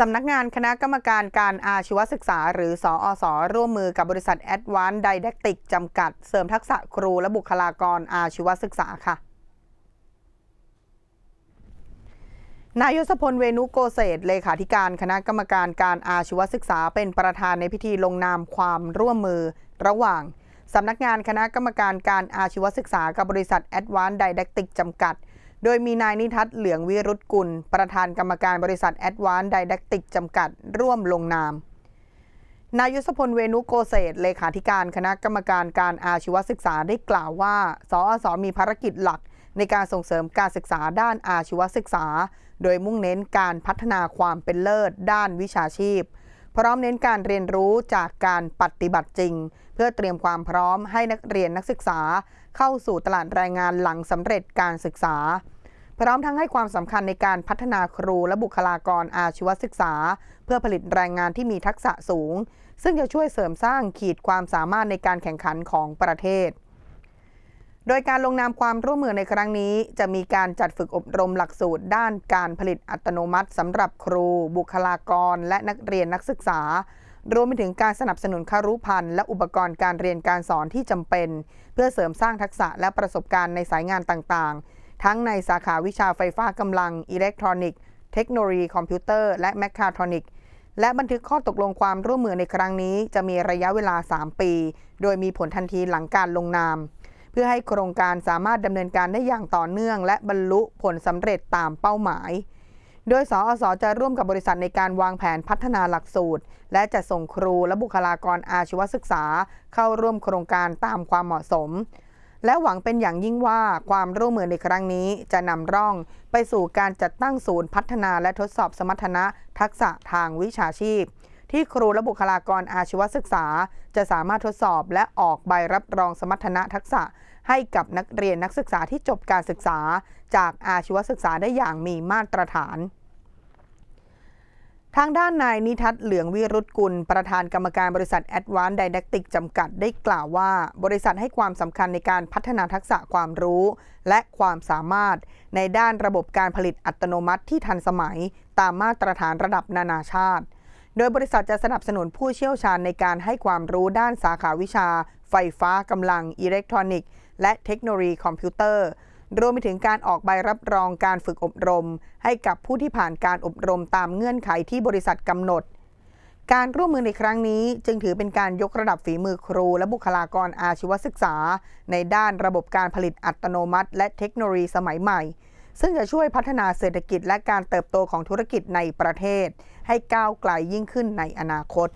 สำนักงานคณะกรรมการการอาชีวศึกษา หรือสออสร่วมมือกับบริษัท Advanced Didactic จำกัด เสริมทักษะครูและบุคลากรอาชีวศึกษาค่ะนายศพลเวนุโกเศษเลขาธิการคณะกรรมการการอาชีวศึกษาเป็นประธานในพิธีลงนามความร่วมมือ ระหว่างสำนักงานคณะกรรมการการอาชีวศึกษากับบริษัท Advanced Didactic จำกัด โดยมีนายนิทัศน์เหลืองวิรุตกุล ประธานกรรมการบริษัท Advanced Didactic จำกัด ร่วมลงนาม นายยศพลเวนุโกเศษเลขาธิการคณะกรรมการการอาชีวศึกษาได้กล่าวว่า สอสอมีภารกิจหลักในการส่งเสริมการศึกษาด้านอาชีวศึกษา โดยมุ่งเน้นการพัฒนาความเป็นเลิศด้านวิชาชีพ พร้อมเน้นการเรียนรู้จากการปฏิบัติจริง เพื่อเตรียมความพร้อมให้นักเรียนนักศึกษา เข้าสู่ตลาดแรงงานหลังสำเร็จการศึกษา พร้อมทั้งให้ความสำคัญในการพัฒนาครูและบุคลากรอาชีวศึกษา เพื่อผลิตแรงงานที่มีทักษะสูง ซึ่งจะช่วยเสริมสร้างขีดความสามารถในการแข่งขันของประเทศ โดยการลงนามความร่วมมือในครั้งนี้ จะมีการจัดฝึกอบรมหลักสูตร ด้านการผลิตอัตโนมัติสำหรับครู บุคลากร และนักเรียนนักศึกษารวมไปถึงการสนับสนุนคารุพันธ์และอุปกรณ์การเรียนการสอนที่จำเป็น เพื่อเสริมสร้างทักษะและประสบการณ์ในสายงานต่างๆ ทั้งในสาขาวิชาไฟฟ้ากำลัง อิเล็กทรอนิกส์ เทคโนโลยีคอมพิวเตอร์ และแมคคาทรอนิกส์ และบันทึกข้อตกลงความร่วมมือในครั้งนี้ จะมีระยะเวลา 3 ปี โดยมีผลทันทีหลังการลงนาม เพื่อให้โครงการสามารถดำเนินการได้อย่างต่อเนื่อง และบรรลุผลสำเร็จตามเป้าหมายโดยสอสอจะร่วมกับบริษัทในการวางแผนพัฒนาหลักสูตร และจะส่งครูและบุคลากรอาชีวศึกษา เข้าร่วมโครงการตามความเหมาะสม และหวังเป็นอย่างยิ่งว่าความร่วมมือในครั้งนี้จะนำร่องไปสู่การจัดตั้งศูนย์พัฒนาและทดสอบสมรรถนะทักษะทางวิชาชีพ ที่ครูและบุคลากรอาชีวศึกษา จะสามารถทดสอบและออกใบรับรองสมรรถนะทักษะ ให้กับนักเรียนนักศึกษาที่จบการศึกษา จากอาชีวศึกษาได้อย่างมีมาตรฐาน ทางด้านนายนิทัศน์เหลืองวิรุตกุล ประธานกรรมการบริษัท Advanced Didactic จำกัดได้กล่าวว่า บริษัทให้ความสำคัญในการพัฒนาทักษะความรู้ และความสามารถ ในด้านระบบการผลิตอัตโนมัติที่ทันสมัย ตามมาตรฐานระดับนานาชาติ โดยบริษัทจะสนับสนุนผู้เชี่ยวชาญในการให้ความรู้ด้านสาขาวิชา ไฟฟ้ากำลังอิเล็กทรอนิกส์ และเทคโนโลยีคอมพิวเตอร์ รวมไปถึงการออกใบรับรองการฝึกอบรม ให้กับผู้ที่ผ่านการอบรมตามเงื่อนไขที่บริษัทกำหนด การร่วมมือในครั้งนี้จึงถือเป็นการยกระดับฝีมือครู และบุคลากรอาชีวศึกษา ในด้านระบบการผลิตอัตโนมัติ และเทคโนโลยีสมัยใหม่ ซึ่งจะช่วยพัฒนาเศรษฐกิจและการเติบโตของธุรกิจในประเทศ ให้ก้าวไกลยิ่งขึ้นในอนาคต